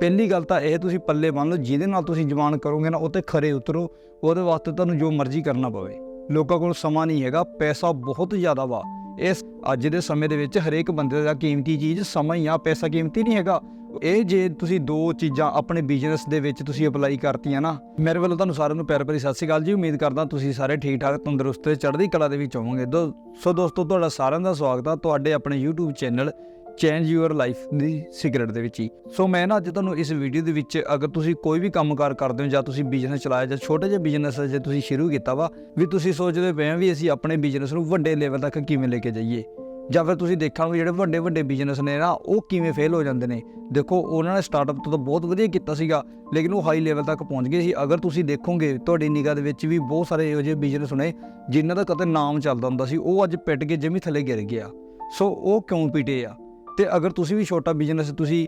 ਪਹਿਲੀ ਗੱਲ ਤਾਂ ਇਹ ਤੁਸੀਂ ਪੱਲੇ ਬੰਨ ਲਓ, ਜਿਹਦੇ ਨਾਲ ਤੁਸੀਂ ਜਵਾਨ ਕਰੋਗੇ ਨਾ, ਉਹ ਤੇ ਖਰੇ ਉਤਰੋ। ਉਹਦੇ ਵਾਸਤੇ ਤੁਹਾਨੂੰ ਜੋ ਮਰਜ਼ੀ ਕਰਨਾ ਪਵੇ। ਲੋਕਾਂ ਕੋਲ ਸਮਾਂ ਨਹੀਂ ਹੈਗਾ, ਪੈਸਾ ਬਹੁਤ ਜ਼ਿਆਦਾ ਵਾ। ਇਸ ਅੱਜ ਦੇ ਸਮੇਂ ਦੇ ਵਿੱਚ ਹਰੇਕ ਬੰਦੇ ਦਾ ਕੀਮਤੀ ਚੀਜ਼ ਸਮਾਂ ਹੀ ਆ, ਪੈਸਾ ਕੀਮਤੀ ਨਹੀਂ ਹੈਗਾ। ਇਹ ਜੇ ਤੁਸੀਂ ਦੋ ਚੀਜ਼ਾਂ ਆਪਣੇ ਬਿਜ਼ਨਸ ਦੇ ਵਿੱਚ ਤੁਸੀਂ ਅਪਲਾਈ ਕਰਤੀਆਂ ਨਾ, ਮੇਰੇ ਵੱਲੋਂ ਤੁਹਾਨੂੰ ਸਾਰਿਆਂ ਨੂੰ ਪਿਆਰ ਭਰੀ ਸਤਿ ਸ਼੍ਰੀ ਅਕਾਲ ਜੀ। ਉਮੀਦ ਕਰਦਾ ਤੁਸੀਂ ਸਾਰੇ ਠੀਕ ਠਾਕ, ਤੰਦਰੁਸਤ ਤੇ ਚੜ੍ਹਦੀ ਕਲਾ ਦੇ ਵਿੱਚ ਹੋਵੋਗੇ। ਦੋ ਸੋ ਦੋਸਤੋ, ਤੁਹਾਡਾ ਸਾਰਿਆਂ ਦਾ ਸਵਾਗਤ ਆ। ਤੁਹਾਡੇ ਆਪਣੇ YouTube channel change your life ਦੀ ਸਿਗਰਟ ਦੇ ਵਿੱਚ ਹੀ। ਸੋ ਮੈਂ ਨਾ ਅੱਜ ਤੁਹਾਨੂੰ ਇਸ ਵੀਡੀਓ ਦੇ ਵਿੱਚ ਅਗਰ ਤੁਸੀਂ ਕੋਈ ਵੀ ਕੰਮਕਾਰ ਕਰਦੇ ਹੋ ਜਾਂ ਤੁਸੀਂ ਬਿਜ਼ਨਸ ਚਲਾਇਆ ਜਾਂ ਛੋਟੇ ਜਿਹੇ ਬਿਜ਼ਨਸ ਜੇ ਤੁਸੀਂ ਸ਼ੁਰੂ ਕੀਤਾ ਵਾ, ਵੀ ਤੁਸੀਂ ਸੋਚਦੇ ਪਏ ਆ ਵੀ ਅਸੀਂ ਆਪਣੇ ਬਿਜ਼ਨਸ ਨੂੰ ਵੱਡੇ ਲੈਵਲ ਤੱਕ ਕਿਵੇਂ ਲੈ ਕੇ ਜਾਈਏ। ਜਾਂ ਫਿਰ ਤੁਸੀਂ ਦੇਖਾਂਗੇ ਜਿਹੜੇ ਵੱਡੇ ਵੱਡੇ ਬਿਜ਼ਨਸ ਨੇ ਨਾ, ਉਹ ਕਿਵੇਂ ਫੇਲ ਹੋ ਜਾਂਦੇ ਨੇ। ਦੇਖੋ, ਉਹਨਾਂ ਨੇ ਸਟਾਰਟਅਪ ਤੋਂ ਤਾਂ ਬਹੁਤ ਵਧੀਆ ਕੀਤਾ ਸੀਗਾ, ਲੇਕਿਨ ਉਹ ਹਾਈ ਲੈਵਲ ਤੱਕ ਪਹੁੰਚ ਗਏ ਸੀ। ਅਗਰ ਤੁਸੀਂ ਦੇਖੋਗੇ, ਤੁਹਾਡੀ ਨਿਗਾਹ ਦੇ ਵਿੱਚ ਵੀ ਬਹੁਤ ਸਾਰੇ ਇਹੋ ਜਿਹੇ ਬਿਜ਼ਨਸ ਨੇ, ਜਿਨ੍ਹਾਂ ਦਾ ਕਦੇ ਨਾਮ ਚੱਲਦਾ ਹੁੰਦਾ ਸੀ, ਉਹ ਅੱਜ ਪਿੱਟ ਕੇ ਜਮੀ ਥੱਲੇ ਗਿਰ ਗਿਆ। ਸੋ ਉਹ ਕਿਉਂ ਪਿਟੇ ਆ? ਤੇ ਅਗਰ ਤੁਸੀਂ ਵੀ ਛੋਟਾ ਬਿਜ਼ਨਸ ਤੁਸੀਂ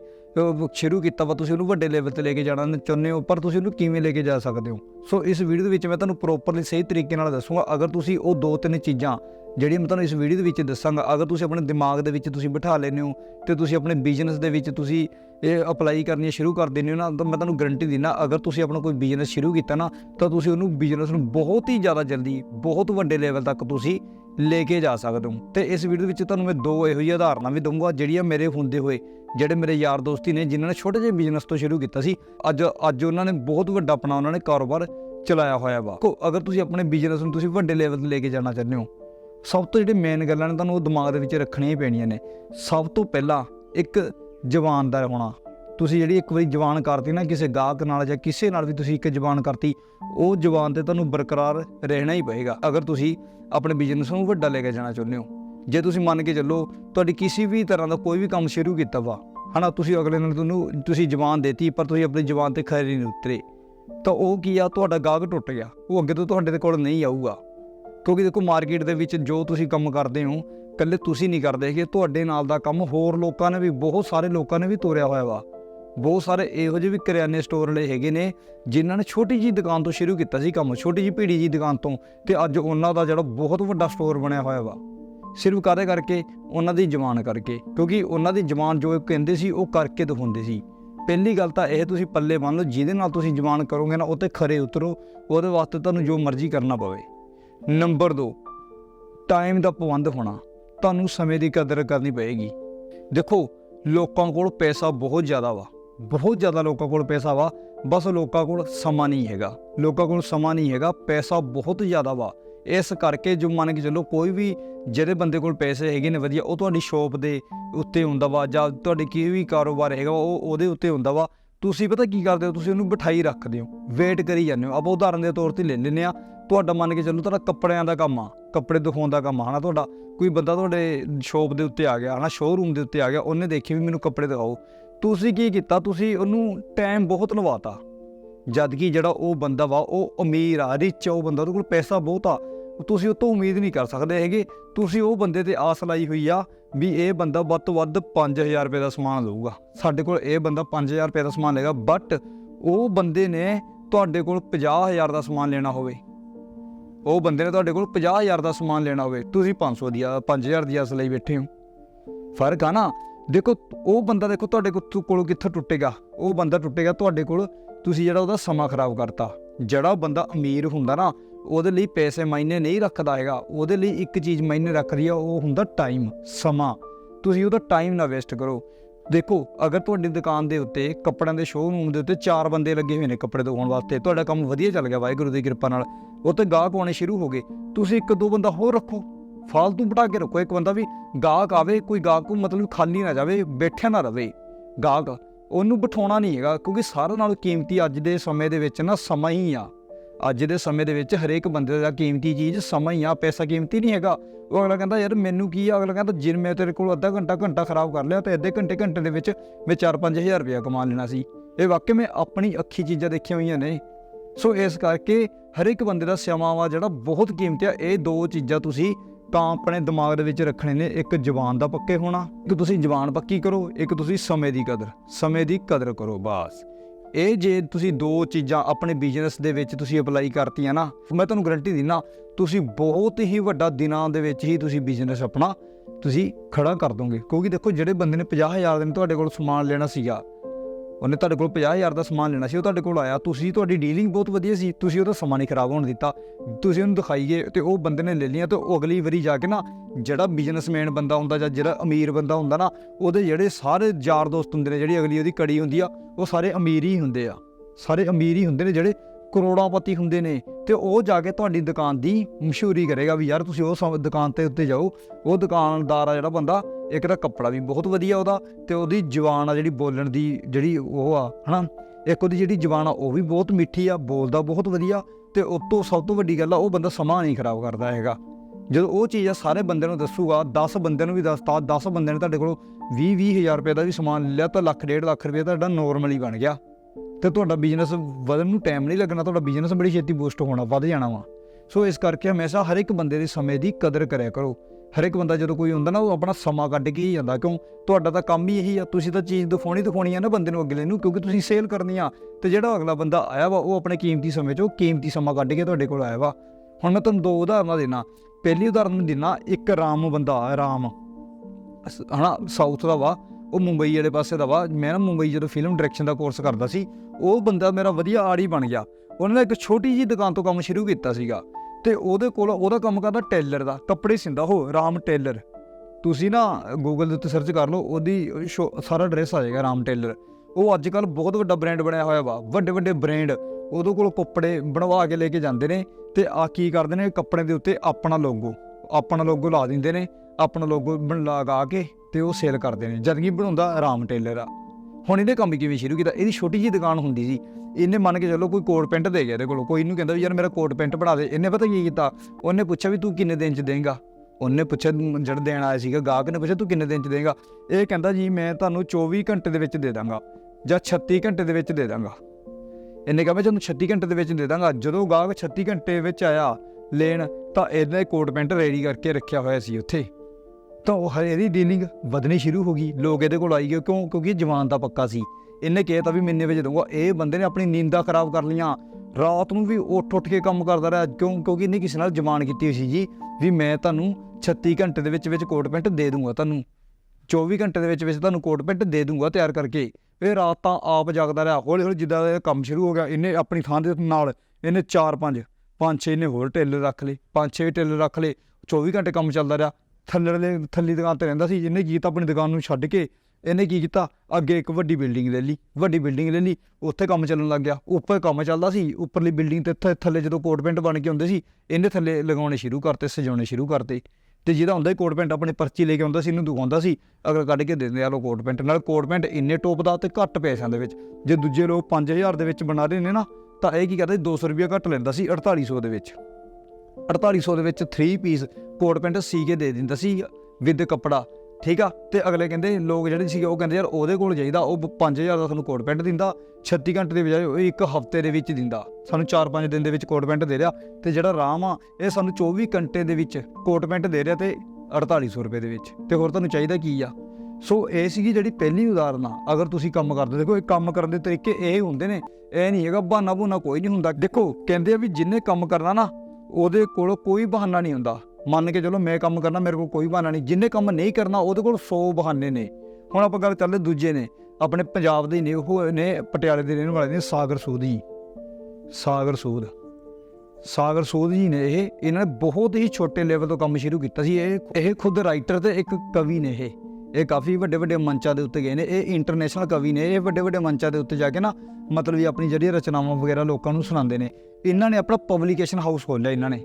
ਸ਼ੁਰੂ ਕੀਤਾ ਵਾ, ਤੁਸੀਂ ਉਹਨੂੰ ਵੱਡੇ ਲੈਵਲ ਤੇ ਲੈ ਕੇ ਜਾਣਾ ਚਾਹੁੰਦੇ ਹੋ, ਪਰ ਤੁਸੀਂ ਉਹਨੂੰ ਕਿਵੇਂ ਲੈ ਕੇ ਜਾ ਸਕਦੇ ਹੋ? ਸੋ ਇਸ ਵੀਡੀਓ ਦੇ ਵਿੱਚ ਮੈਂ ਤੁਹਾਨੂੰ ਪ੍ਰੋਪਰਲੀ ਸਹੀ ਤਰੀਕੇ ਨਾਲ ਦੱਸੂਗਾ। ਅਗਰ ਤੁਸੀਂ ਉਹ ਦੋ ਤਿੰਨ ਚੀਜ਼ਾਂ, ਜਿਹੜੀਆਂ ਮੈਂ ਤੁਹਾਨੂੰ ਇਸ ਵੀਡੀਓ ਦੇ ਵਿੱਚ ਦੱਸਾਂਗਾ, ਅਗਰ ਤੁਸੀਂ ਆਪਣੇ ਦਿਮਾਗ ਦੇ ਵਿੱਚ ਤੁਸੀਂ ਬਿਠਾ ਲੈਂਦੇ ਹੋ ਤੇ ਤੁਸੀਂ ਆਪਣੇ ਬਿਜ਼ਨਸ ਦੇ ਵਿੱਚ ਤੁਸੀਂ ਇਹ ਅਪਲਾਈ ਕਰਨੀਆਂ ਸ਼ੁਰੂ ਕਰ ਦਿੰਦੇ ਹੋ ਨਾ, ਤਾਂ ਮੈਂ ਤੁਹਾਨੂੰ ਗਾਰੰਟੀ ਦਿੰਦਾ, ਅਗਰ ਤੁਸੀਂ ਆਪਣਾ ਕੋਈ ਬਿਜ਼ਨਸ ਸ਼ੁਰੂ ਕੀਤਾ ਨਾ, ਤਾਂ ਤੁਸੀਂ ਉਹਨੂੰ ਬਿਜ਼ਨਸ ਨੂੰ ਬਹੁਤ ਹੀ ਜ਼ਿਆਦਾ ਜਲਦੀ, ਬਹੁਤ ਵੱਡੇ ਲੈਵਲ ਤੱਕ ਤੁਸੀਂ ਲੈ ਕੇ ਜਾ ਸਕਦੇ ਹੋ। ਤੇ ਇਸ ਵੀਡੀਓ ਵਿੱਚ ਤੁਹਾਨੂੰ ਮੈਂ ਦੋ ਇਹੋ ਜਿਹੀ ਉਦਾਹਰਨਾਂ ਵੀ ਦਊਂਗਾ, ਜਿਹੜੀਆਂ ਮੇਰੇ ਹੁੰਦੇ ਹੋਏ, ਜਿਹੜੇ ਮੇਰੇ ਯਾਰ ਦੋਸਤੀ ਨੇ, ਜਿਨ੍ਹਾਂ ਨੇ ਛੋਟੇ ਜਿਹੇ ਬਿਜ਼ਨਸ ਤੋਂ ਸ਼ੁਰੂ ਕੀਤਾ ਸੀ। ਅੱਜ ਅੱਜ ਉਹਨਾਂ ਨੇ ਬਹੁਤ ਵੱਡਾ ਆਪਣਾ ਉਹਨਾਂ ਨੇ ਕਾਰੋਬਾਰ ਚਲਾਇਆ ਹੋਇਆ ਵਾ। ਕੋ ਅਗਰ ਤੁਸੀਂ ਆਪਣੇ ਬਿਜ਼ਨਸ ਨੂੰ ਤੁਸੀਂ ਵੱਡੇ ਲੈਵਲ ਤੇ ਲੈ ਕੇ ਜਾਣਾ ਚਾਹੁੰਦੇ ਹੋ, ਸਭ ਤੋਂ ਜਿਹੜੇ ਮੇਨ ਗੱਲਾਂ ਨੇ ਤੁਹਾਨੂੰ ਉਹ ਦਿਮਾਗ ਦੇ ਵਿੱਚ ਰੱਖਣੀਆਂ ਹੀ ਪੈਣੀਆਂ ਨੇ। ਸਭ ਤੋਂ ਪਹਿਲਾਂ ਇੱਕ ਜਵਾਨਦਾਰ ਹੋਣਾ। ਤੁਸੀਂ ਜਿਹੜੀ ਇੱਕ ਵਾਰੀ ਜਵਾਨ ਕਰਤੀ ਨਾ, ਕਿਸੇ ਗਾਹਕ ਨਾਲ ਜਾਂ ਕਿਸੇ ਨਾਲ ਵੀ ਤੁਸੀਂ ਇੱਕ ਜਵਾਨ ਕਰਤੀ, ਉਹ ਜਵਾਨ ਤੇ ਤੁਹਾਨੂੰ ਬਰਕਰਾਰ ਰਹਿਣਾ ਹੀ ਪਏਗਾ। ਅਗਰ ਤੁਸੀਂ ਆਪਣੇ ਬਿਜ਼ਨਸ ਨੂੰ ਵੱਡਾ ਲੈ ਕੇ ਜਾਣਾ ਚਾਹੁੰਦੇ ਹੋ। ਜੇ ਤੁਸੀਂ ਮੰਨ ਕੇ ਚੱਲੋ, ਤੁਹਾਡੀ ਕਿਸੇ ਵੀ ਤਰ੍ਹਾਂ ਦਾ ਕੋਈ ਵੀ ਕੰਮ ਸ਼ੁਰੂ ਕੀਤਾ ਵਾ, ਹਨਾ, ਤੁਸੀਂ ਅਗਲੇ ਨਾਲ ਤੁਹਾਨੂੰ, ਤੁਸੀਂ ਜਬਾਨ ਦੇਤੀ, ਪਰ ਤੁਸੀਂ ਆਪਣੀ ਜਬਾਨ ਤੇ ਖਰੇ ਨਹੀਂ ਉਤਰੇ, ਤਾਂ ਉਹ ਕੀ ਆ, ਤੁਹਾਡਾ ਗਾਹਕ ਟੁੱਟ ਗਿਆ। ਉਹ ਅੱਗੇ ਤੋਂ ਤੁਹਾਡੇ ਦੇ ਕੋਲ ਨਹੀਂ ਆਊਗਾ। ਕਿਉਂਕਿ ਦੇਖੋ ਮਾਰਕੀਟ ਦੇ ਵਿੱਚ ਜੋ ਤੁਸੀਂ ਕੰਮ ਕਰਦੇ ਹੋ, ਇਕੱਲੇ ਤੁਸੀਂ ਨਹੀਂ ਕਰਦੇ ਕਿ ਤੁਹਾਡੇ ਨਾਲ ਦਾ ਕੰਮ ਹੋਰ ਲੋਕਾਂ ਨੇ ਵੀ, ਬਹੁਤ ਸਾਰੇ ਲੋਕਾਂ ਨੇ ਵੀ ਤੋਰਿਆ ਹੋਇਆ ਵਾ। ਬਹੁਤ ਸਾਰੇ ਇਹੋ ਜਿਹੇ ਵੀ ਕਰਿਆਨੇ ਸਟੋਰ ਵਾਲੇ ਹੈਗੇ ਨੇ, ਜਿਨ੍ਹਾਂ ਨੇ ਛੋਟੀ ਜੀ ਦੁਕਾਨ ਤੋਂ ਸ਼ੁਰੂ ਕੀਤਾ ਸੀ ਕੰਮ, ਛੋਟੀ ਜੀ ਭੀੜੀ ਜੀ ਦੁਕਾਨ ਤੋਂ, ਤੇ ਅੱਜ ਉਹਨਾਂ ਦਾ ਜਿਹੜਾ ਬਹੁਤ ਵੱਡਾ ਸਟੋਰ ਬਣਿਆ ਹੋਇਆ ਵਾ। ਸਿਰਫ ਕਾਹਦੇ ਕਰਕੇ? ਉਹਨਾਂ ਦੀ ਜਵਾਨ ਕਰਕੇ, ਕਿਉਂਕਿ ਉਹਨਾਂ ਦੀ ਜਵਾਨ ਜੋ ਕਹਿੰਦੇ ਸੀ, ਉਹ ਕਰਕੇ ਦਿਖਾਉਂਦੇ ਸੀ। ਪਹਿਲੀ ਗੱਲ ਤਾਂ ਇਹ, ਤੁਸੀਂ ਪੱਲੇ ਬੰਨ ਲਓ, ਜਿਹਦੇ ਨਾਲ ਤੁਸੀਂ ਜਵਾਨ ਕਰੋਗੇ ਨਾ, ਉਹ ਤੇ ਖਰੇ ਉਤਰੋ, ਉਹਦੇ ਵਾਸਤੇ ਤੁਹਾਨੂੰ ਜੋ ਮਰਜ਼ੀ ਕਰਨਾ ਪਵੇ। ਨੰਬਰ 2 ਟਾਈਮ ਦਾ ਪਾਬੰਦ ਹੋਣਾ, ਤੁਹਾਨੂੰ ਸਮੇਂ ਦੀ ਕਦਰ ਕਰਨੀ ਪਏਗੀ। ਦੇਖੋ, ਲੋਕਾਂ ਕੋਲ ਪੈਸਾ ਬਹੁਤ ਜ਼ਿਆਦਾ ਵਾ। ਬਹੁਤ ਜ਼ਿਆਦਾ ਲੋਕਾਂ ਕੋਲ ਪੈਸਾ ਵਾ, ਬਸ ਲੋਕਾਂ ਕੋਲ ਸਮਾਂ ਨਹੀਂ ਹੈਗਾ। ਲੋਕਾਂ ਕੋਲ ਸਮਾਂ ਨਹੀਂ ਹੈਗਾ, ਪੈਸਾ ਬਹੁਤ ਜ਼ਿਆਦਾ ਵਾ। ਇਸ ਕਰਕੇ ਜੋ ਮੰਨ ਕੇ ਚੱਲੋ ਕੋਈ ਵੀ ਜਿਹੜੇ ਬੰਦੇ ਕੋਲ ਪੈਸੇ ਹੈਗੇ ਨੇ ਵਧੀਆ, ਉਹ ਤੁਹਾਡੀ ਸ਼ੋਪ ਦੇ ਉੱਤੇ ਹੁੰਦਾ ਵਾ ਜਾਂ ਤੁਹਾਡੇ ਕੀ ਵੀ ਕਾਰੋਬਾਰ ਹੈਗਾ, ਉਹ ਉਹਦੇ ਉੱਤੇ ਹੁੰਦਾ ਵਾ। ਤੁਸੀਂ ਪਤਾ ਕੀ ਕਰਦੇ ਹੋ? ਤੁਸੀਂ ਉਹਨੂੰ ਬਿਠਾਈ ਰੱਖਦੇ ਹੋ ਵੇਟ ਕਰੀ ਜਾਂਦੇ ਹੋ। ਆਪਾਂ ਉਦਾਹਰਨ ਦੇ ਤੌਰ ਤੇ ਲੈ ਲੈਂਦੇ ਆ ਤੁਹਾਡਾ ਮੰਨ ਕੇ ਚੱਲੋ ਤੁਹਾਡਾ ਕੱਪੜਿਆਂ ਦਾ ਕੰਮ ਆ, ਕੱਪੜੇ ਦਿਖਾਉਣ ਦਾ ਕੰਮ ਆ ਨਾ ਤੁਹਾਡਾ? ਕੋਈ ਬੰਦਾ ਤੁਹਾਡੇ ਸ਼ੋਪ ਦੇ ਉੱਤੇ ਆ ਗਿਆ, ਹਨਾ? ਸ਼ੋਰੂਮ ਦੇ ਉੱਤੇ ਆ ਗਿਆ, ਉਹਨੇ ਦੇਖੀ ਵੀ ਮੈਨੂੰ ਕੱਪੜੇ ਦਿਖਾਓ। ਤੁਸੀਂ ਕੀ ਕੀਤਾ? ਤੁਸੀਂ ਉਹਨੂੰ ਟਾਈਮ ਬਹੁਤ ਲਵਾਤਾ। ਜਦ ਕਿ ਜਿਹੜਾ ਉਹ ਬੰਦਾ ਵਾ, ਉਹ ਅਮੀਰ ਆ ਰਿਚ ਆ ਉਹ ਬੰਦਾ, ਉਹਦੇ ਕੋਲ ਪੈਸਾ ਬਹੁਤ ਆ। ਤੁਸੀਂ ਉਹ ਤੋਂ ਉਮੀਦ ਨਹੀਂ ਕਰ ਸਕਦੇ ਹੈਗੇ। ਤੁਸੀਂ ਉਹ ਬੰਦੇ ਤੇ ਆਸ ਲਾਈ ਹੋਈ ਆ ਵੀ ਇਹ ਬੰਦਾ ਵੱਧ ਤੋਂ ਵੱਧ 5000 ਰੁਪਏ ਦਾ ਸਮਾਨ ਲਊਗਾ। ਸਾਡੇ ਕੋਲ ਇਹ ਬੰਦਾ 5000 ਰੁਪਏ ਦਾ ਸਮਾਨ ਲਏਗਾ ਬਟ ਉਹ ਬੰਦੇ ਨੇ ਤੁਹਾਡੇ ਕੋਲ 50000 ਦਾ ਸਮਾਨ ਲੈਣਾ ਹੋਵੇ। ਉਹ ਬੰਦੇ ਨੇ ਤੁਹਾਡੇ ਕੋਲ 50000 ਦਾ ਸਮਾਨ ਲੈਣਾ ਹੋਵੇ। ਤੁਸੀਂ 500 ਦੀ ਆ 5000 ਦੀ ਆਸ ਲਈ ਬੈਠੇ ਹੋ। ਫ਼ਰਕ ਆ ਨਾ। ਦੇਖੋ, ਉਹ ਬੰਦਾ ਦੇਖੋ ਤੁਹਾਡੇ ਕੋਲ ਕੋਲੋਂ ਕਿੱਥੋਂ ਟੁੱਟੇਗਾ? ਉਹ ਬੰਦਾ ਟੁੱਟੇਗਾ ਤੁਹਾਡੇ ਕੋਲ, ਤੁਸੀਂ ਜਿਹੜਾ ਉਹਦਾ ਸਮਾਂ ਖਰਾਬ ਕਰਤਾ। ਜਿਹੜਾ ਬੰਦਾ ਅਮੀਰ ਹੁੰਦਾ ਨਾ, ਉਹਦੇ ਲਈ ਪੈਸੇ ਮਾਇਨੇ ਨਹੀਂ ਰੱਖਦਾ ਹੈਗਾ। ਉਹਦੇ ਲਈ ਇੱਕ ਚੀਜ਼ ਮਾਇਨੇ ਰੱਖਦੀ ਆ, ਉਹ ਹੁੰਦਾ ਟਾਈਮ ਸਮਾਂ। ਤੁਸੀਂ ਉਹਦਾ ਟਾਈਮ ਨਾ ਵੇਸਟ ਕਰੋ। ਦੇਖੋ, ਅਗਰ ਤੁਹਾਡੀ ਦੁਕਾਨ ਦੇ ਉੱਤੇ, ਕੱਪੜਿਆਂ ਦੇ ਸ਼ੋਰੂਮ ਦੇ ਉੱਤੇ ਚਾਰ ਬੰਦੇ ਲੱਗੇ ਹੋਏ ਨੇ ਕੱਪੜੇ ਦਿਖਾਉਣ ਵਾਸਤੇ, ਤੁਹਾਡਾ ਕੰਮ ਵਧੀਆ ਚੱਲ ਗਿਆ, ਵਾਹਿਗੁਰੂ ਦੀ ਕਿਰਪਾ ਨਾਲ। ਉਹ ਉੱਤੇ ਗਾਹਕ ਆਉਣੇ ਸ਼ੁਰੂ ਹੋ ਗਏ। ਤੁਸੀਂ ਇੱਕ ਦੋ ਬੰਦਾ ਹੋਰ ਰੱਖੋ। ਫਾਲਤੂ ਬਿਠਾ ਕੇ ਰੱਖੋ। ਇੱਕ ਬੰਦਾ ਵੀ ਗਾਹਕ ਆਵੇ, ਕੋਈ ਗਾਹਕ ਨੂੰ ਮਤਲਬ ਖਾਲੀ ਨਾ ਜਾਵੇ, ਬੈਠਿਆ ਨਾ ਰਵੇ ਗਾਹਕ। ਉਹਨੂੰ ਬਿਠਾਉਣਾ ਨਹੀਂ ਹੈਗਾ, ਕਿਉਂਕਿ ਸਾਰਿਆਂ ਨਾਲੋਂ ਕੀਮਤੀ ਅੱਜ ਦੇ ਸਮੇਂ ਦੇ ਵਿੱਚ ਨਾ ਸਮਾਂ ਹੀ ਆ। ਅੱਜ ਦੇ ਸਮੇਂ ਦੇ ਵਿੱਚ ਹਰੇਕ ਬੰਦੇ ਦਾ ਕੀਮਤੀ ਚੀਜ਼ ਸਮਾਂ ਹੀ ਆ, ਪੈਸਾ ਕੀਮਤੀ ਨਹੀਂ ਹੈਗਾ। ਉਹ ਅਗਲਾ ਕਹਿੰਦਾ, ਯਾਰ ਮੈਨੂੰ ਕੀ ਆ? ਅਗਲਾ ਕਹਿੰਦਾ ਜਿਨ ਮੈਂ ਤੇਰੇ ਕੋਲ ਅੱਧਾ ਘੰਟਾ ਘੰਟਾ ਖਰਾਬ ਕਰ ਲਿਆ ਤੇ ਅੱਧੇ ਘੰਟੇ ਘੰਟੇ ਦੇ ਵਿੱਚ ਮੈਂ 4-5000 ਰੁਪਇਆ ਕਮਾ ਲੈਣਾ ਸੀ। ਇਹ ਵਾਕਿਆ ਮੈਂ ਆਪਣੀ ਅੱਖੀ ਚੀਜ਼ਾਂ ਦੇਖੀਆਂ ਹੋਈਆਂ ਨੇ। ਸੋ ਇਸ ਕਰਕੇ ਹਰ ਇੱਕ ਬੰਦੇ ਦਾ ਸਮਾਂ ਵਾ ਜਿਹੜਾ ਬਹੁਤ ਕੀਮਤੀ ਆ। ਇਹ ਦੋ ਚੀਜ਼ਾਂ ਤੁਸੀਂ ਤਾਂ ਆਪਣੇ ਦਿਮਾਗ ਦੇ ਵਿੱਚ ਰੱਖਣੇ ਨੇ ਇੱਕ ਜ਼ਬਾਨ ਦਾ ਪੱਕੇ ਹੋਣਾ। ਇੱਕ ਤੁਸੀਂ ਜ਼ਬਾਨ ਪੱਕੀ ਕਰੋ, ਇੱਕ ਤੁਸੀਂ ਸਮੇਂ ਦੀ ਕਦਰ। ਸਮੇਂ ਦੀ ਕਦਰ ਕਰੋ, ਬਸ। ਇਹ ਜੇ ਤੁਸੀਂ ਦੋ ਚੀਜ਼ਾਂ ਆਪਣੇ ਬਿਜ਼ਨਸ ਦੇ ਵਿੱਚ ਤੁਸੀਂ ਅਪਲਾਈ ਕਰਤੀਆਂ ਨਾ, ਮੈਂ ਤੁਹਾਨੂੰ ਗਾਰੰਟੀ ਦਿੰਨਾ ਤੁਸੀਂ ਬਹੁਤ ਹੀ ਵੱਡਾ ਦਿਨਾਂ ਦੇ ਵਿੱਚ ਹੀ ਤੁਸੀਂ ਬਿਜ਼ਨਸ ਆਪਣਾ ਤੁਸੀਂ ਖੜਾ ਕਰ ਦੋਗੇ। ਕਿਉਂਕਿ ਦੇਖੋ, ਜਿਹੜੇ ਬੰਦੇ ਨੇ 50000 ਦੇ ਨੇ, ਤੁਹਾਡੇ ਕੋਲ ਸਮਾਨ ਲੈਣਾ ਸੀਗਾ। ਉਹਨੇ ਤੁਹਾਡੇ ਕੋਲ 50000 ਦਾ ਸਮਾਨ ਲੈਣਾ ਸੀ, ਉਹ ਤੁਹਾਡੇ ਕੋਲ ਆਇਆ। ਤੁਸੀਂ ਤੁਹਾਡੀ ਡੀਲਿੰਗ ਬਹੁਤ ਵਧੀਆ ਸੀ, ਤੁਸੀਂ ਉਹਦਾ ਸਮਾਨ ਹੀ ਖਰਾਬ ਹੋਣ ਦਿੱਤਾ। ਤੁਸੀਂ ਉਹਨੂੰ ਦਿਖਾਈਏ ਤੇ ਉਹ ਬੰਦੇ ਨੇ ਲੈ ਲਿਆ ਤੇ ਉਹ ਅਗਲੀ ਵਾਰੀ ਜਾ ਕੇ ਨਾ ਜਿਹੜਾ ਬਿਜ਼ਨਸਮੈਨ ਬੰਦਾ ਹੁੰਦਾ ਜਾਂ ਜਿਹੜਾ ਅਮੀਰ ਬੰਦਾ ਹੁੰਦਾ ਨਾ, ਉਹਦੇ ਜਿਹੜੇ ਸਾਰੇ ਯਾਰ ਦੋਸਤ ਹੁੰਦੇ ਨੇ, ਜਿਹੜੀ ਅਗਲੀ ਉਹਦੀ ਕੜੀ ਹੁੰਦੀ ਆ, ਉਹ ਸਾਰੇ ਅਮੀਰ ਹੀ ਹੁੰਦੇ ਆ। ਸਾਰੇ ਅਮੀਰ ਹੀ ਹੁੰਦੇ ਨੇ ਜਿਹੜੇ ਕਰੋੜਾਪਤੀ ਹੁੰਦੇ ਨੇ ਤੇ ਉਹ ਜਾ ਕੇ ਤੁਹਾਡੀ ਦੁਕਾਨ ਦੀ ਮਸ਼ਹੂਰੀ ਕਰੇਗਾ ਵੀ ਯਾਰ ਤੁਸੀਂ ਉਹ ਸਮ- ਦੁਕਾਨ ਤੇ ਉੱਤੇ ਜਾਓ, ਉਹ ਦੁਕਾਨਦਾਰ ਆ ਜਿਹੜਾ ਬੰਦਾ, ਇੱਕ ਤਾਂ ਕੱਪੜਾ ਵੀ ਬਹੁਤ ਵਧੀਆ ਉਹਦਾ ਤੇ ਉਹਦੀ ਜ਼ੁਬਾਨ ਆ ਜਿਹੜੀ ਬੋਲਣ ਦੀ ਜਿਹੜੀ ਉਹ ਆ, ਹਨਾ? ਇੱਕ ਉਹਦੀ ਜਿਹੜੀ ਜ਼ੁਬਾਨ ਆ ਉਹ ਵੀ ਬਹੁਤ ਮਿੱਠੀ ਆ, ਬੋਲਦਾ ਬਹੁਤ ਵਧੀਆ ਤੇ ਉਸ ਤੋਂ ਸਭ ਤੋਂ ਵੱਡੀ ਗੱਲ ਆ ਉਹ ਬੰਦਾ ਸਮਾਂ ਨਹੀਂ ਖਰਾਬ ਕਰਦਾ ਹੈਗਾ। ਜਦੋਂ ਉਹ ਚੀਜ਼ ਆ ਸਾਰੇ ਬੰਦਿਆਂ ਨੂੰ ਦੱਸੂਗਾ 10 ਬੰਦਿਆਂ ਨੂੰ ਵੀ ਦੱਸਤਾ 10 ਬੰਦਿਆਂ ਨੇ ਤੁਹਾਡੇ ਕੋਲੋਂ 20 20 ਹਜ਼ਾਰ ਰੁਪਏ ਦਾ ਵੀ ਸਮਾਨ ਲਿਆ ਤਾਂ ਲੱਖ, ਡੇਢ ਲੱਖ ਰੁਪਏ ਤੁਹਾਡਾ ਨੋਰਮਲੀ ਬਣ ਗਿਆ। ਤੇ ਤੁਹਾਡਾ ਬਿਜ਼ਨਸ ਵਧਣ ਨੂੰ ਟਾਈਮ ਨਹੀਂ ਲੱਗਣਾ, ਤੁਹਾਡਾ ਬਿਜ਼ਨਸ ਬੜੀ ਛੇਤੀ ਬੂਸਟ ਹੋਣਾ, ਵੱਧ ਜਾਣਾ ਵਾ। ਸੋ ਇਸ ਕਰਕੇ ਹਮੇਸ਼ਾ ਹਰ ਇੱਕ ਬੰਦੇ ਦੇ ਸਮੇਂ ਦੀ ਕਦਰ ਕਰਿਆ ਕਰੋ। ਹਰ ਇੱਕ ਬੰਦਾ ਜਦੋਂ ਕੋਈ ਹੁੰਦਾ ਨਾ, ਉਹ ਆਪਣਾ ਸਮਾਂ ਕੱਢ ਕੇ ਹੀ ਜਾਂਦਾ, ਕਿਉਂ? ਤੁਹਾਡਾ ਤਾਂ ਕੰਮ ਹੀ ਇਹੀ ਆ, ਤੁਸੀਂ ਤਾਂ ਚੀਜ਼ ਦਿਖਾਉਣੀ ਦਿਖਾਉਣੀ ਆ ਨਾ ਬੰਦੇ ਨੂੰ ਅਗਲੇ ਨੂੰ, ਕਿਉਂਕਿ ਤੁਸੀਂ ਸੇਲ ਕਰਨੀ ਆ, ਤੇ ਜਿਹੜਾ ਅਗਲਾ ਬੰਦਾ ਆਇਆ ਵਾ, ਉਹ ਆਪਣੇ ਕੀਮਤੀ ਸਮੇਂ 'ਚ, ਉਹ ਕੀਮਤੀ ਸਮਾਂ ਕੱਢ ਕੇ ਤੁਹਾਡੇ ਕੋਲ ਆਇਆ ਵਾ। ਹੁਣ ਮੈਂ ਤੁਹਾਨੂੰ ਦੋ ਉਦਾਹਰਨਾਂ ਦੇਣਾ ਪਹਿਲੀ ਉਦਾਹਰਨ ਦਿੰਦਾ, ਇੱਕ ਰਾਮ ਬੰਦਾ, ਰਾਮ। ਅਸ- ਹਨਾ ਸਾਊਥ ਦਾ ਵਾ। ਉਹ ਮੁੰਬਈ ਵਾਲੇ ਪਾਸੇ ਦਾ ਵਾ। ਮੈਂ ਨਾ ਮੁੰਬਈ ਜਦੋਂ ਫਿਲਮ ਡਾਇਰੈਕਸ਼ਨ ਦਾ ਕੋਰਸ ਕਰਦਾ ਸੀ, ਉਹ ਬੰਦਾ ਮੇਰਾ ਵਧੀਆ ਆੜੀ ਬਣ ਗਿਆ। ਉਹਨਾਂ ਨੇ ਇੱਕ ਛੋਟੀ ਜੀ ਦੁਕਾਨ ਤੋਂ ਕੰਮ ਸ਼ੁਰੂ ਕੀਤਾ ਸੀਗਾ। ਤੇ ਉਹਦੇ ਕੋਲ ਉਹਦਾ ਕੰਮ ਕਰਦਾ ਟੇਲਰ ਦਾ, ਕੱਪੜੇ ਸਿੰਦਾ ਉਹ, ਰਾਮ ਟੇਲਰ। ਤੁਸੀਂ ਨਾ ਗੂਗਲ ਦੇ ਉੱਤੇ ਸਰਚ ਕਰ ਲਓ, ਉਹਦੀ ਸ਼ੋ- ਸਾਰਾ ਐਡਰੈਸ ਆ ਜਾਏਗਾ ਰਾਮ ਟੇਲਰ। ਉਹ ਅੱਜ ਕੱਲ ਬਹੁਤ ਵੱਡਾ ਬ੍ਰਾਂਡ ਬਣਿਆ ਹੋਇਆ ਵਾ, ਵੱਡੇ ਵੱਡੇ ਬ੍ਰਾਂਡ ਉਹਦੇ ਕੋਲ ਕੱਪੜੇ ਬਣਵਾ ਕੇ ਲੈ ਕੇ ਜਾਂਦੇ ਨੇ, ਤੇ ਆ ਕੀ ਕਰਦੇ ਨੇ ਕੱਪੜੇ ਦੇ ਉੱਤੇ ਆਪਣਾ ਲੋਗੋ ਆਪਣਾ ਲੋਗੋ ਲਾ ਦਿੰਦੇ ਨੇ, ਆਪਣਾ ਲੋਗੋ ਲਗਾ ਕੇ ਤੇ ਉਹ ਸੇਲ ਕਰਦੇ ਨੇ, ਜਦ ਕਿ ਬਣਾਉਂਦਾ ਆਰਾਮ ਟੇਲਰ ਆ। ਹੁਣ ਇਹਨੇ ਕੰਮ ਕਿਵੇਂ ਸ਼ੁਰੂ ਕੀਤਾ? ਇਹਦੀ ਛੋਟੀ ਜਿਹੀ ਦੁਕਾਨ ਹੁੰਦੀ ਸੀ। ਇਹਨੇ ਮੰਨ ਕੇ ਚੱਲੋ ਕੋਈ ਕੋਟ ਪੈਂਟ ਦੇ ਗਿਆ ਇਹਦੇ ਕੋਲ। ਕੋਈ ਇਹਨੂੰ ਕਹਿੰਦਾ ਵੀ ਯਾਰ ਮੇਰਾ ਕੋਟ ਪੈਂਟ ਬਣਾ ਦੇ। ਇਹਨੇ ਪਤਾ ਕੀ ਕੀਤਾ? ਉਹਨੇ ਪੁੱਛਿਆ ਵੀ ਤੂੰ ਕਿੰਨੇ ਦਿਨ ਚ ਦੇਂਗਾ? ਉਹਨੇ ਪੁੱਛਿਆ ਜਿਹੜਾ ਦੇਣ ਆਇਆ ਸੀਗਾ, ਗਾਹਕ ਨੇ ਪੁੱਛਿਆ ਤੂੰ ਕਿੰਨੇ ਦਿਨ ਚ ਦੇਂਗਾ? ਇਹ ਕਹਿੰਦਾ ਜੀ ਮੈਂ ਤੁਹਾਨੂੰ 24 ਘੰਟੇ ਦੇ ਵਿੱਚ ਦੇ ਦਾਂਗਾ, ਜਾਂ 36 ਘੰਟੇ ਦੇ ਵਿੱਚ ਦੇ ਦਾਂਗਾ। ਇਹਨੇ ਕਿਹਾ ਮੈਂ ਤੁਹਾਨੂੰ 36 ਘੰਟੇ ਦੇ ਵਿੱਚ ਦੇ ਦਾਂਗਾ। ਜਦੋਂ ਗਾਹਕ 36 ਘੰਟੇ ਵਿੱਚ ਆਇਆ ਲੈਣ, ਤਾਂ ਇਹਨੇ ਕੋਟ ਪੈਂਟ ਰੈਡੀ ਕਰਕੇ ਰੱਖਿਆ ਹੋਇਆ ਸੀ ਉੱਥੇ। ਤਾਂ ਉਹ ਹਰੇ ਇਹਦੀ ਡੀਲਿੰਗ ਵਧਣੀ ਸ਼ੁਰੂ ਹੋ ਗਈ। ਲੋਕ ਇਹਦੇ ਕੋਲ ਆਈ ਗਏ ਕਿਉਂ? ਕਿਉਂਕਿ ਜਵਾਨ ਦਾ ਪੱਕਾ ਸੀ। ਇਹਨੇ ਕਿਹਾ ਤਾਂ ਵੀ ਮੈਨੇ ਵਜੇ ਦਊਂਗਾ। ਇਹ ਬੰਦੇ ਨੇ ਆਪਣੀ ਨੀਂਦਾਂ ਖਰਾਬ ਕਰ ਲੀਆਂ ਰਾਤ ਨੂੰ ਵੀ ਉੱਠ ਉੱਠ ਕੇ ਕੰਮ ਕਰਦਾ ਰਿਹਾ। ਕਿਉਂ? ਕਿਉਂਕਿ ਇਹਨੇ ਕਿਸੇ ਨਾਲ ਜਮਾਨ ਕੀਤੀ ਹੋਈ ਸੀ ਜੀ, ਵੀ ਮੈਂ ਤੁਹਾਨੂੰ 36 ਘੰਟੇ ਦੇ ਵਿੱਚ ਵਿੱਚ ਕੋਟ ਪੈਂਟ ਦੇ ਦੂੰਗਾ ਤੁਹਾਨੂੰ। 24 ਘੰਟੇ ਦੇ ਵਿੱਚ ਵਿੱਚ ਤੁਹਾਨੂੰ ਕੋਟ ਪੈਂਟ ਦੇ ਦੂੰਗਾ ਤਿਆਰ ਕਰਕੇ। ਇਹ ਰਾਤ ਤਾਂ ਆਪ ਜਾਗਦਾ ਰਿਹਾ। ਹੌਲੀ ਹੌਲੀ ਜਿੱਦਾਂ ਦਾ ਕੰਮ ਸ਼ੁਰੂ ਹੋ ਗਿਆ, ਇਹਨੇ ਆਪਣੀ ਥਾਂ ਦੇ ਨਾਲ ਇਹਨੇ 4 5 ਪੰਜ ਛੇ ਇਹਨੇ ਹੋਰ ਟੇਲਰ ਰੱਖ ਲਏ, ਪੰਜ ਛੇ ਟੇਲਰ ਰੱਖ ਲਏ 24 ਘੰਟੇ ਕੰਮ ਚੱਲਦਾ ਰਿਹਾ। ਥੱਲੜੇ ਥੱਲੀ ਦੁਕਾਨ ਤੇ ਰਹਿੰਦਾ ਸੀ, ਇਹਨੇ ਕੀ ਕੀਤਾ ਆਪਣੀ ਦੁਕਾਨ ਨੂੰ ਛੱਡ ਕੇ? ਇਹਨੇ ਕੀ ਕੀਤਾ? ਅੱਗੇ ਇੱਕ ਵੱਡੀ ਬਿਲਡਿੰਗ ਲੈ ਲਈ, ਵੱਡੀ ਬਿਲਡਿੰਗ ਲੈ ਲਈ, ਉੱਥੇ ਕੰਮ ਚੱਲਣ ਲੱਗ ਗਿਆ। ਉੱਪਰ ਕੰਮ ਚੱਲਦਾ ਸੀ, ਉੱਪਰਲੀ ਬਿਲਡਿੰਗ ਤੇ ਥੱਲੇ ਜਦੋਂ ਕੋਟ ਪੈਂਟ ਬਣ ਕੇ ਹੁੰਦੇ ਸੀ, ਇਹਨੇ ਥੱਲੇ ਲਗਾਉਣੇ ਸ਼ੁਰੂ ਕਰਤੇ, ਸਜਾਉਣੇ ਸ਼ੁਰੂ ਕਰਤੇ। ਤੇ ਜਿਹਦਾ ਹੁੰਦਾ ਸੀ ਕੋਟ ਪੈਂਟ ਆਪਣੇ ਪਰਚੀ ਲੈ ਕੇ ਆਉਂਦਾ ਸੀ, ਇਹਨੂੰ ਦਿਖਾਉਂਦਾ ਸੀ ਅਗਰ ਕੱਢ ਕੇ ਦੇ ਦਿੰਦੇ ਆ ਲੋ ਕੋਟ ਪੈਂਟ। ਨਾਲ ਕੋਟ ਪੈਂਟ ਇੰਨੇ ਟੋਪ ਦਾ ਤੇ ਘੱਟ ਪੈਸਿਆਂ ਦੇ ਵਿੱਚ। ਜੇ ਦੂਜੇ ਲੋਕ 5000 ਦੇ ਵਿੱਚ ਬਣਾ ਰਹੇ ਨੇ ਨਾ ਤਾਂ ਇਹ ਕੀ ਕਰਦਾ ਸੀ 200 ਰੁਪਏ ਘੱਟ ਲੈਂਦਾ ਸੀ 4800 ਦੇ ਵਿੱਚ। 4800 ਦੇ ਵਿੱਚ 3 ਪੀਸ ਕੋਟ ਪੈਂਟ ਸੀ ਕੇ ਦੇ ਦਿੰਦਾ ਸੀ ਵਿਦ ਕੱਪੜਾ, ਠੀਕ ਆ? ਤੇ ਅਗਲੇ ਕਹਿੰਦੇ, ਲੋਕ ਜਿਹੜੇ ਸੀਗੇ ਉਹ ਕਹਿੰਦੇ, ਯਾਰ ਉਹਦੇ ਕੋਲ ਜਾਈਦਾ, ਉਹ 5000 ਦਾ ਸਾਨੂੰ ਕੋਟ ਪੈਂਟ ਦਿੰਦਾ 36 ਘੰਟੇ ਦੇ ਬਜਾਏ ਉਹ ਇੱਕ ਹਫ਼ਤੇ ਦੇ ਵਿੱਚ ਦਿੰਦਾ। ਸਾਨੂੰ 4-5 ਦਿਨ ਦੇ ਵਿੱਚ ਕੋਟ ਪੈਂਟ ਦੇ ਰਿਹਾ ਤੇ ਜਿਹੜਾ ਰਾਮ ਆ, ਇਹ ਸਾਨੂੰ 24 ਘੰਟੇ ਦੇ ਵਿੱਚ ਕੋਟ ਪੈਂਟ ਦੇ ਰਿਹਾ ਤੇ 4800 ਰੁਪਏ ਦੇ ਵਿੱਚ। ਤੇ ਹੋਰ ਤੁਹਾਨੂੰ ਚਾਹੀਦਾ ਕੀ ਆ? ਸੋ ਇਹ ਸੀਗੀ ਜਿਹੜੀ ਪਹਿਲੀ ਉਦਾਹਰਨ ਆ। ਅਗਰ ਤੁਸੀਂ ਕੰਮ ਕਰਦੇ ਦੇਖੋ, ਇਹ ਕੰਮ ਕਰਨ ਦੇ ਤਰੀਕੇ ਇਹ ਹੁੰਦੇ ਨੇ। ਇਹ ਨਹੀਂ ਹੈਗਾ, ਬਹਾਨਾ ਬੁਨਾ ਕੋਈ ਨਹੀਂ ਹੁੰਦਾ। ਦੇਖੋ, ਕਹਿੰਦੇ ਆ ਵੀ ਜਿੰਨੇ ਕੰਮ ਕਰਨਾ ਨਾ, ਉਹਦੇ ਕੋਲ ਕੋਈ ਬਹਾਨਾ ਨਹੀਂ ਹੁੰਦਾ। ਮੰਨ ਕੇ ਚਲੋ ਮੈਂ ਕੰਮ ਕਰਨਾ, ਮੇਰੇ ਕੋਲ ਕੋਈ ਬਹਾਨਾ ਨਹੀਂ। ਜਿੰਨੇ ਕੰਮ ਨਹੀਂ ਕਰਨਾ, ਉਹਦੇ ਕੋਲ 100 ਬਹਾਨੇ ਨੇ। ਹੁਣ ਆਪਾਂ ਗੱਲ ਚੱਲਦੇ ਦੂਜੇ ਨੇ। ਆਪਣੇ ਪੰਜਾਬ ਦੇ ਨੇ, ਉਹ ਨੇ, ਪਟਿਆਲੇ ਦੇ ਰਹਿਣ ਵਾਲੇ ਨੇ ਸਾਗਰ ਸੂਦ ਜੀ। ਸਾਗਰ ਸੂਦ ਸਾਗਰ ਸੂਦ ਜੀ ਨੇ ਇਹ, ਇਹਨਾਂ ਨੇ ਬਹੁਤ ਹੀ ਛੋਟੇ ਲੈਵਲ ਤੋਂ ਕੰਮ ਸ਼ੁਰੂ ਕੀਤਾ ਸੀ। ਇਹ ਇਹ ਖੁਦ ਰਾਈਟਰ ਤੇ ਇੱਕ ਕਵੀ ਨੇ ਇਹ। ਇਹ ਕਾਫੀ ਵੱਡੇ ਵੱਡੇ ਮੰਚਾਂ ਦੇ ਉੱਤੇ ਗਏ ਨੇ, ਇਹ ਇੰਟਰਨੈਸ਼ਨਲ ਕਵੀ ਨੇ, ਇਹ ਵੱਡੇ ਵੱਡੇ ਮੰਚਾਂ ਦੇ ਉੱਤੇ ਜਾ ਕੇ ਨਾ ਮਤਲਬ ਵੀ ਆਪਣੀ ਜਿਹੜੀ ਰਚਨਾਵਾਂ ਵਗੈਰਾ ਲੋਕਾਂ ਨੂੰ ਸੁਣਾਉਂਦੇ ਨੇ। ਇਹਨਾਂ ਨੇ ਆਪਣਾ ਪਬਲੀਕੇਸ਼ਨ ਹਾਊਸ ਖੋਲ੍ਹਿਆ ਇਹਨਾਂ ਨੇ।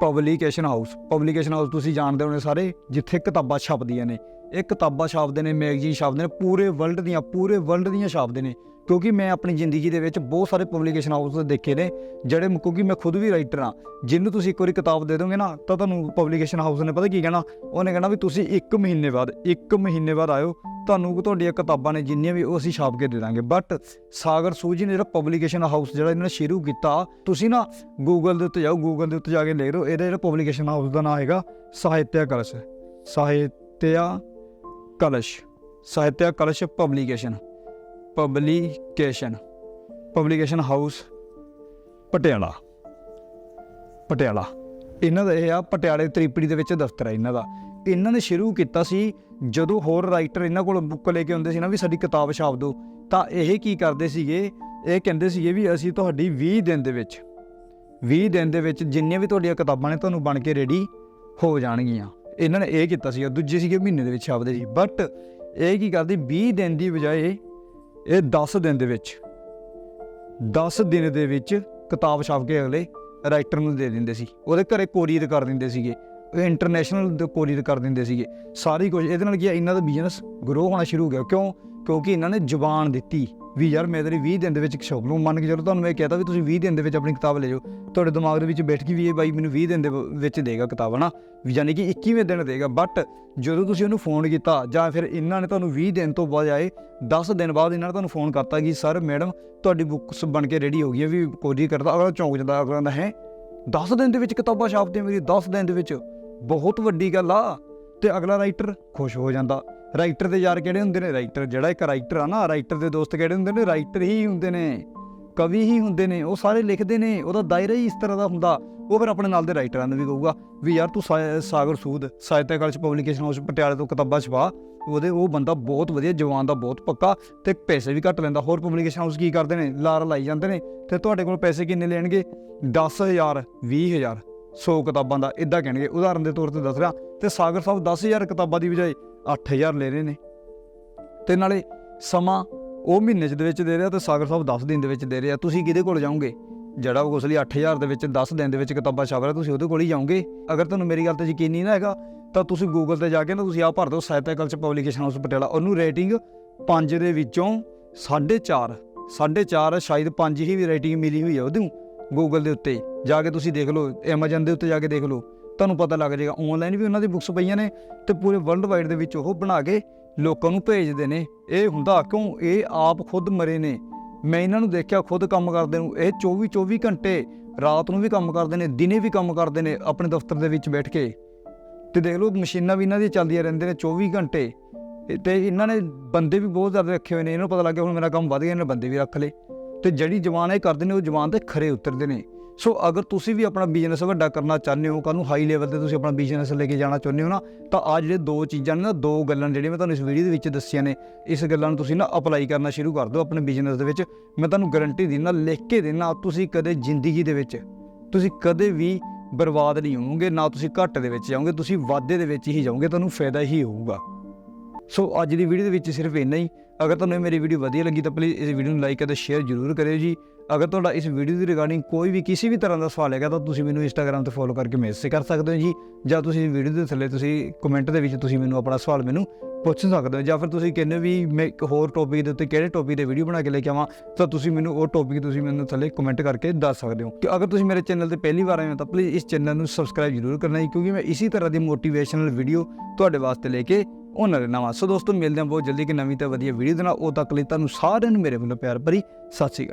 ਪਬਲੀਕੇਸ਼ਨ ਹਾਊਸ ਪਬਲੀਕੇਸ਼ਨ ਹਾਊਸ ਤੁਸੀਂ ਜਾਣਦੇ ਹੋਣੇ ਸਾਰੇ, ਜਿੱਥੇ ਕਿਤਾਬਾਂ ਛਪਦੀਆਂ ਨੇ। ਇਹ ਕਿਤਾਬਾਂ ਛਾਪਦੇ ਨੇ ਮੈਗਜ਼ੀਨ ਛਾਪਦੇ ਨੇ, ਪੂਰੇ ਵਰਲਡ ਦੀਆਂ, ਪੂਰੇ ਵਰਲਡ ਦੀਆਂ ਛਾਪਦੇ ਨੇ। ਕਿਉਂਕਿ ਮੈਂ ਆਪਣੀ ਜ਼ਿੰਦਗੀ ਦੇ ਵਿੱਚ ਬਹੁਤ ਸਾਰੇ ਪਬਲੀਕੇਸ਼ਨ ਹਾਊਸ ਦੇਖੇ ਨੇ, ਜਿਹੜੇ ਕਿਉਂਕਿ ਮੈਂ ਖੁਦ ਵੀ ਰਾਈਟਰ ਹਾਂ। ਜਿਹਨੂੰ ਤੁਸੀਂ ਇੱਕ ਵਾਰੀ ਕਿਤਾਬ ਦੇ ਦੋਗੇ ਨਾ, ਤਾਂ ਤੁਹਾਨੂੰ ਪਬਲੀਕੇਸ਼ਨ ਹਾਊਸ ਨੇ ਪਤਾ ਕੀ ਕਹਿਣਾ? ਉਹਨੇ ਕਹਿਣਾ ਵੀ ਤੁਸੀਂ 1 ਮਹੀਨੇ ਬਾਅਦ 1 ਮਹੀਨੇ ਬਾਅਦ ਆਇਓ, ਤੁਹਾਨੂੰ ਤੁਹਾਡੀਆਂ ਕਿਤਾਬਾਂ ਨੇ ਜਿੰਨੀਆਂ ਵੀ ਉਹ ਅਸੀਂ ਛਾਪ ਕੇ ਦੇ ਦਾਂਗੇ। ਬਟ ਸਾਗਰ ਸੂਜੀ ਨੇ ਜਿਹੜਾ ਪਬਲੀਕੇਸ਼ਨ ਹਾਊਸ ਜਿਹੜਾ ਇਹਨਾਂ ਨੇ ਸ਼ੁਰੂ ਕੀਤਾ, ਤੁਸੀਂ ਨਾ ਗੂਗਲ ਦੇ ਉੱਤੇ ਜਾਓ ਗੂਗਲ ਦੇ ਉੱਤੇ ਜਾ ਕੇ ਲਿਖ ਲਓ, ਇਹਦਾ ਜਿਹੜਾ ਪਬਲੀਕੇਸ਼ਨ ਹਾਊਸ ਦਾ ਨਾਮ ਹੈਗਾ Sahitya Kalash. Sahitya Kalash. Sahitya Kalash publication publication publication house Patiala. Patiala. ਇਹਨਾਂ ਦਾ ਇਹ ਆ ਪਟਿਆਲੇ ਤ੍ਰਿਪੜੀ ਦੇ ਵਿੱਚ ਦਫ਼ਤਰ ਹੈ ਇਹਨਾਂ ਦਾ। ਇਹਨਾਂ ਨੇ ਸ਼ੁਰੂ ਕੀਤਾ ਸੀ ਜਦੋਂ ਹੋਰ ਰਾਈਟਰ ਇਹਨਾਂ ਕੋਲ ਬੁੱਕ ਲੈ ਕੇ ਆਉਂਦੇ ਸੀ ਨਾ ਵੀ ਸਾਡੀ ਕਿਤਾਬ ਛਾਪ ਦਿਓ, ਤਾਂ ਇਹ ਕੀ ਕਰਦੇ ਸੀਗੇ? ਇਹ ਕਹਿੰਦੇ ਸੀਗੇ ਵੀ ਅਸੀਂ ਤੁਹਾਡੀ 20 ਦਿਨ ਦੇ ਵਿੱਚ 20 ਦਿਨ ਦੇ ਵਿੱਚ ਜਿੰਨੀਆਂ ਵੀ ਤੁਹਾਡੀਆਂ ਕਿਤਾਬਾਂ ਨੇ ਤੁਹਾਨੂੰ ਬਣ ਕੇ ਰੈਡੀ ਹੋ ਜਾਣਗੀਆਂ। ਇਹਨਾਂ ਨੇ ਇਹ ਕੀਤਾ ਸੀਗਾ, ਦੂਜੇ ਸੀਗੇ ਮਹੀਨੇ ਦੇ ਵਿੱਚ ਛਾਪਦੇ ਸੀ। ਬਟ ਇਹ ਕੀ ਕਰਦੀ 20 ਦਿਨ ਦੀ ਬਜਾਏ ਇਹ 10 ਦਿਨ ਦੇ ਵਿੱਚ। 10 ਦਿਨ ਦੇ ਵਿੱਚ ਕਿਤਾਬ ਛਾਪ ਕੇ ਅਗਲੇ ਰਾਈਟਰ ਨੂੰ ਦੇ ਦਿੰਦੇ ਸੀ। ਉਹਦੇ ਘਰੇ ਕੋਰੀਅਰ ਕਰ ਦਿੰਦੇ ਸੀਗੇ। ਉਹ ਇੰਟਰਨੈਸ਼ਨਲ ਕੋਰੀਅਰ ਕਰ ਦਿੰਦੇ ਸੀਗੇ। ਸਾਰੀ ਕੁਝ ਇਹਦੇ ਨਾਲ ਕੀ ਇਹਨਾਂ ਦਾ ਬਿਜ਼ਨਸ ਗਰੋ ਹੋਣਾ ਸ਼ੁਰੂ ਹੋ ਗਿਆ। ਕਿਉਂ? ਕਿਉਂਕਿ ਇਹਨਾਂ ਨੇ ਜ਼ੁਬਾਨ ਦਿੱਤੀ ਵੀ ਯਾਰ ਮੈਂ ਤੇਰੀ 20 ਦਿਨ ਦੇ ਵਿੱਚ ਛਾਪ ਲੂੰ ਮੰਨ ਕੇ ਚਲੋ, ਤੁਹਾਨੂੰ ਇਹ ਕਹਤਾ ਵੀ ਤੁਸੀਂ 20 ਦਿਨ ਦੇ ਵਿੱਚ ਆਪਣੀ ਕਿਤਾਬ ਲੈ ਜਾਓ। ਤੁਹਾਡੇ ਦਿਮਾਗ ਦੇ ਵਿੱਚ ਬੈਠ ਗਈ ਵੀ ਇਹ ਬਾਈ ਮੈਨੂੰ 20 ਦਿਨ ਦੇ ਵਿੱਚ ਦੇਗਾ ਕਿਤਾਬ, ਹਨਾ? ਵੀ ਯਾਨੀ ਕਿ 21ਵੇਂ ਦਿਨ ਦੇਗਾ। ਬਟ ਜਦੋਂ ਤੁਸੀਂ ਉਹਨੂੰ ਫੋਨ ਕੀਤਾ ਜਾਂ ਫਿਰ ਇਹਨਾਂ ਨੇ ਤੁਹਾਨੂੰ 20 ਦਿਨ ਤੋਂ ਬਾਅਦ ਆਏ 10 ਦਿਨ ਬਾਅਦ ਇਹਨਾਂ ਨੇ ਤੁਹਾਨੂੰ ਫੋਨ ਕਰਤਾ ਕਿ ਸਰ ਮੈਡਮ ਤੁਹਾਡੀ ਬੁੱਕਸ ਬਣ ਕੇ ਰੈਡੀ ਹੋ ਗਈ ਹੈ ਵੀ ਕੋਰੀ ਕਰਦਾ, ਅਗਲਾ ਚੌਂਕ ਜਾਂਦਾ, ਅਗਲਾ ਦਾ ਹੈ? 10 ਦਿਨ ਦੇ ਵਿੱਚ ਕਿਤਾਬਾਂ ਛਾਪਦੇ ਮੇਰੀ? 10 ਦਿਨ ਦੇ ਵਿੱਚ? ਬਹੁਤ ਵੱਡੀ ਗੱਲ ਆ। ਤੇ ਅਗਲਾ ਰਾਈਟਰ ਖੁਸ਼ ਹੋ ਜਾਂਦਾ। ਰਾਈਟਰ ਦੇ ਯਾਰ ਕਿਹੜੇ ਹੁੰਦੇ ਨੇ? ਰਾਈਟਰ ਜਿਹੜਾ ਇੱਕ ਰਾਈਟਰ ਆ ਨਾ ਰਾਈਟਰ ਦੇ ਦੋਸਤ ਕਿਹੜੇ ਹੁੰਦੇ ਨੇ? ਰਾਈਟਰ ਹੀ ਹੁੰਦੇ ਨੇ, ਕਵੀ ਹੀ ਹੁੰਦੇ ਨੇ, ਉਹ ਸਾਰੇ ਲਿਖਦੇ ਨੇ, ਉਹਦਾ ਦਾਇਰਾ ਹੀ ਇਸ ਤਰ੍ਹਾਂ ਦਾ ਹੁੰਦਾ। ਉਹ ਫਿਰ ਆਪਣੇ ਨਾਲ ਦੇ ਰਾਈਟਰਾਂ ਨੂੰ ਵੀ ਕਹੂਗਾ ਵੀ ਯਾਰ ਤੂੰ Sagar Sood Sahitya college publication house ਪਟਿਆਲੇ ਤੋਂ ਕਿਤਾਬਾਂ ਛਪਾ। ਉਹਦੇ, ਉਹ ਬੰਦਾ ਬਹੁਤ ਵਧੀਆ, ਜਵਾਨ ਦਾ ਬਹੁਤ ਪੱਕਾ ਤੇ ਪੈਸੇ ਵੀ ਘੱਟ ਲੈਂਦਾ। ਹੋਰ ਪਬਲਿਕੇਸ਼ਨ ਹਾਊਸ ਕੀ ਕਰਦੇ ਨੇ? ਲਾਰ ਲਾਈ ਜਾਂਦੇ ਨੇ ਤੇ ਤੁਹਾਡੇ ਕੋਲ ਪੈਸੇ ਕਿੰਨੇ ਲੈਣਗੇ? 10000 20000 100 ਕਿਤਾਬਾਂ ਦਾ ਇਦਾਂ ਕਹਿਣਗੇ। ਉਦਾਹਰਨ ਦੇ ਤੌਰ ਤੇ ਦੱਸ ਰਿਹਾ ਤੇ ਸਾਗਰ ਸਾਹਿਬ 10000 ਕਿਤਾਬਾਂ ਦੀ ਬਜਾਏ 8000 ਲੈ ਰਹੇ ਨੇ। ਤੇ ਨਾਲੇ ਸਮਾਂ ਉਹ ਮਹੀਨੇ 'ਚ ਦੇ ਵਿੱਚ ਦੇ ਰਿਹਾ ਤੇ ਸਾਗਰ ਸਾਹਿਬ 10 ਦਿਨ ਦੇ ਵਿੱਚ ਦੇ ਰਿਹਾ। ਤੁਸੀਂ ਕਿਹਦੇ ਕੋਲ ਜਾਓਗੇ? ਜਿਹੜਾ ਉਹ ਉਸ ਲਈ 8000 ਦੇ ਵਿੱਚ 10 ਦਿਨ ਦੇ ਵਿੱਚ ਕਿਤਾਬਾਂ ਛਾਪ ਰਿਹਾ, ਤੁਸੀਂ ਉਹਦੇ ਕੋਲ ਹੀ ਜਾਓਗੇ। ਅਗਰ ਤੁਹਾਨੂੰ ਮੇਰੀ ਗੱਲ ਤੇ ਯਕੀਨ ਨਹੀਂ ਨਾ ਹੈਗਾ, ਤਾਂ ਤੁਸੀਂ ਗੂਗਲ ਤੇ ਜਾ ਕੇ ਨਾ ਤੁਸੀਂ ਆਹ ਭਰ ਦਿਓ Sahitya culture publication house Patiala. ਉਹਨੂੰ ਰੇਟਿੰਗ 5 ਦੇ ਵਿੱਚੋਂ 4.5 4.5 ਸ਼ਾਇਦ 5 ਹੀ ਵੀ ਰੇਟਿੰਗ ਮਿਲੀ ਹੋਈ ਹੈ ਉਹਨੂੰ ਗੂਗਲ ਦੇ ਉੱਤੇ। ਜਾ ਕੇ ਤੁਸੀਂ ਦੇਖ ਲਓ ਐਮਾਜ਼ਨ ਦੇ ਉੱਤੇ ਜਾ ਕੇ ਦੇਖ ਲਓ। ਤੁਹਾਨੂੰ ਪਤਾ ਲੱਗ ਜਾਏਗਾ ਆਨਲਾਈਨ ਵੀ ਉਹਨਾਂ ਦੀ ਬੁੱਕਸ ਪਈਆਂ ਨੇ ਤੇ ਪੂਰੇ ਵਰਲਡ ਵਾਈਡ ਦੇ ਵਿੱਚ ਉਹ ਬਣਾ ਕੇ ਲੋਕਾਂ ਨੂੰ ਭੇਜਦੇ ਨੇ। ਇਹ ਹੁੰਦਾ ਕਿਉਂ? ਇਹ ਆਪ ਖੁਦ ਮਰੇ ਨੇ। ਮੈਂ ਇਹਨਾਂ ਨੂੰ ਦੇਖਿਆ, ਖੁਦ ਕੰਮ ਕਰਦੇ ਨੂੰ। ਇਹ 24 24 ਘੰਟੇ ਰਾਤ ਨੂੰ ਵੀ ਕੰਮ ਕਰਦੇ ਨੇ, ਦਿਨੇ ਵੀ ਕੰਮ ਕਰਦੇ ਨੇ ਆਪਣੇ ਦਫ਼ਤਰ ਦੇ ਵਿੱਚ ਬੈਠ ਕੇ। ਤੇ ਦੇਖ ਲਓ, ਮਸ਼ੀਨਾਂ ਵੀ ਇਹਨਾਂ ਦੀਆਂ ਚੱਲਦੀਆਂ ਰਹਿੰਦੇ ਨੇ 24 ਘੰਟੇ। ਇਹ ਤੇ ਇਹਨਾਂ ਨੇ ਬੰਦੇ ਵੀ ਬਹੁਤ ਜ਼ਿਆਦਾ ਰੱਖੇ ਹੋਏ ਨੇ। ਇਹਨਾਂ ਨੂੰ ਪਤਾ ਲੱਗ ਗਿਆ ਹੁਣ ਮੇਰਾ ਕੰਮ ਵੱਧ ਗਿਆ, ਇਹਨਾਂ ਨੇ ਬੰਦੇ ਵੀ ਰੱਖ ਲਏ। ਤੇ ਜਿਹੜੀ ਜਵਾਨ ਇਹ ਕਰਦੇ ਨੇ, ਉਹ ਜਵਾਨ ਤੇ ਖਰੇ ਉਤਰਦੇ ਨੇ। ਸੋ ਅਗਰ ਤੁਸੀਂ ਵੀ ਆਪਣਾ ਬਿਜ਼ਨਸ ਵੱਡਾ ਕਰਨਾ ਚਾਹੁੰਦੇ ਹੋ, ਕੱਲ੍ਹ ਨੂੰ ਹਾਈ ਲੈਵਲ ਤੇ ਤੁਸੀਂ ਆਪਣਾ ਬਿਜ਼ਨਸ ਲੈ ਕੇ ਜਾਣਾ ਚਾਹੁੰਦੇ ਹੋ ਨਾ, ਤਾਂ ਆ ਜਿਹੜੇ ਦੋ ਚੀਜ਼ਾਂ ਨੇ ਨਾ, ਦੋ ਗੱਲਾਂ ਜਿਹੜੀਆਂ ਮੈਂ ਤੁਹਾਨੂੰ ਇਸ ਵੀਡੀਓ ਦੇ ਵਿੱਚ ਦੱਸੀਆਂ ਨੇ, ਇਸ ਗੱਲਾਂ ਨੂੰ ਤੁਸੀਂ ਨਾ ਅਪਲਾਈ ਕਰਨਾ ਸ਼ੁਰੂ ਕਰ ਦਿਓ ਆਪਣੇ ਬਿਜ਼ਨਸ ਦੇ ਵਿੱਚ। ਮੈਂ ਤੁਹਾਨੂੰ ਗਾਰੰਟੀ ਦਿੰਦਾ, ਲਿਖ ਕੇ ਦਿੰਦਾ, ਤੁਸੀਂ ਕਦੇ ਜ਼ਿੰਦਗੀ ਦੇ ਵਿੱਚ, ਤੁਸੀਂ ਕਦੇ ਵੀ ਬਰਬਾਦ ਨਹੀਂ ਹੋਵੋਗੇ, ਨਾ ਤੁਸੀਂ ਘਾਟੇ ਦੇ ਵਿੱਚ ਜਾਓਗੇ, ਤੁਸੀਂ ਵਾਧੇ ਦੇ ਵਿੱਚ ਹੀ ਜਾਓਗੇ, ਤੁਹਾਨੂੰ ਫਾਇਦਾ ਹੀ ਹੋਊਗਾ। ਸੋ ਅੱਜ ਦੀ ਵੀਡੀਓ ਦੇ ਵਿੱਚ ਸਿਰਫ ਇੰਨਾ ਹੀ। ਅਗਰ ਤੁਹਾਨੂੰ ਇਹ ਮੇਰੀ ਵੀਡੀਓ ਵਧੀਆ ਲੱਗੀ ਤਾਂ ਪਲੀਜ਼ ਇਸ ਵੀਡੀਓ ਨੂੰ ਲਾਈਕ ਅਤੇ ਸ਼ੇਅਰ ਜ਼ਰੂਰ ਕਰਿਓ ਜੀ। ਅਗਰ ਤੁਹਾਡਾ ਇਸ ਵੀਡੀਓ ਦੀ ਰਿਗਾਰਡਿੰਗ ਕੋਈ ਵੀ ਕਿਸੇ ਵੀ ਤਰ੍ਹਾਂ ਦਾ ਸਵਾਲ ਹੈਗਾ ਤਾਂ ਤੁਸੀਂ ਮੈਨੂੰ ਇੰਸਟਾਗ੍ਰam ਤੇ ਫੋਲੋ ਕਰਕੇ ਮੈਸੇਜ ਕਰ ਸਕਦੇ ਹੋ ਜੀ, ਜਾਂ ਤੁਸੀਂ ਵੀਡੀਓ ਦੇ ਥੱਲੇ ਤੁਸੀਂ ਕਮੈਂਟ ਦੇ ਵਿੱਚ ਤੁਸੀਂ ਮੈਨੂੰ ਆਪਣਾ ਸਵਾਲ ਮੈਨੂੰ ਪੁੱਛ ਸਕਦੇ ਹੋ, ਜਾਂ ਫਿਰ ਤੁਸੀਂ ਕਹਿੰਦੇ ਵੀ ਮੈਂ ਇੱਕ ਹੋਰ ਟੌਪਿਕ ਦੇ ਉੱਤੇ ਕਿਹੜੇ ਟੌਪਿਕ ਤੇ ਵੀਡੀਓ ਬਣਾ ਕੇ ਲੈ ਕੇ ਆਵਾਂ, ਤਾਂ ਤੁਸੀਂ ਮੈਨੂੰ ਉਹ ਟੌਪਿਕ ਤੁਸੀਂ ਮੈਨੂੰ ਥੱਲੇ ਕਮੈਂਟ ਕਰਕੇ ਦੱਸ ਸਕਦੇ ਹੋ। ਕਿ ਅਗਰ ਤੁਸੀਂ ਮੇਰੇ ਚੈਨਲ ਤੇ ਪਹਿਲੀ ਵਾਰ ਆਏ ਹੋ ਤਾਂ ਪਲੀਜ਼ ਇਸ ਚੈਨਲ ਨੂੰ ਸਬਸਕ੍ਰਾਈਬ ਜ਼ਰੂਰ ਕਰਨਾ ਜੀ, ਕਿਉਂਕਿ ਮੈਂ ਇਸੇ ਤਰ੍ਹਾਂ ਦੀ ਮੋਟੀਵੇਸ਼ਨਲ ਵੀਡੀਓ ਤੁਹਾਡੇ ਵਾਸਤੇ ਲੈ ਕੇ ਉਹਨਾਂ ਦੇ ਨਵਾਂ ਸੋ ਦੋਸਤੋ, ਮਿਲਦੇ ਹਾਂ ਬਹੁਤ ਜਲਦੀ ਕਿ ਨਵੀਂ ਤੇ ਵਧੀਆ ਵੀਡੀਓ ਦੇ ਨਾਲ। ਉਹ ਤੱਕ ਲਈ ਤੁਹਾਨੂੰ ਸਾਰਿਆਂ ਨੂੰ ਮੇਰੇ ਵੱਲੋਂ ਪਿਆਰ ਭਰੀ ਸਤਿ ਸ਼੍ਰੀ ਅਕਾਲ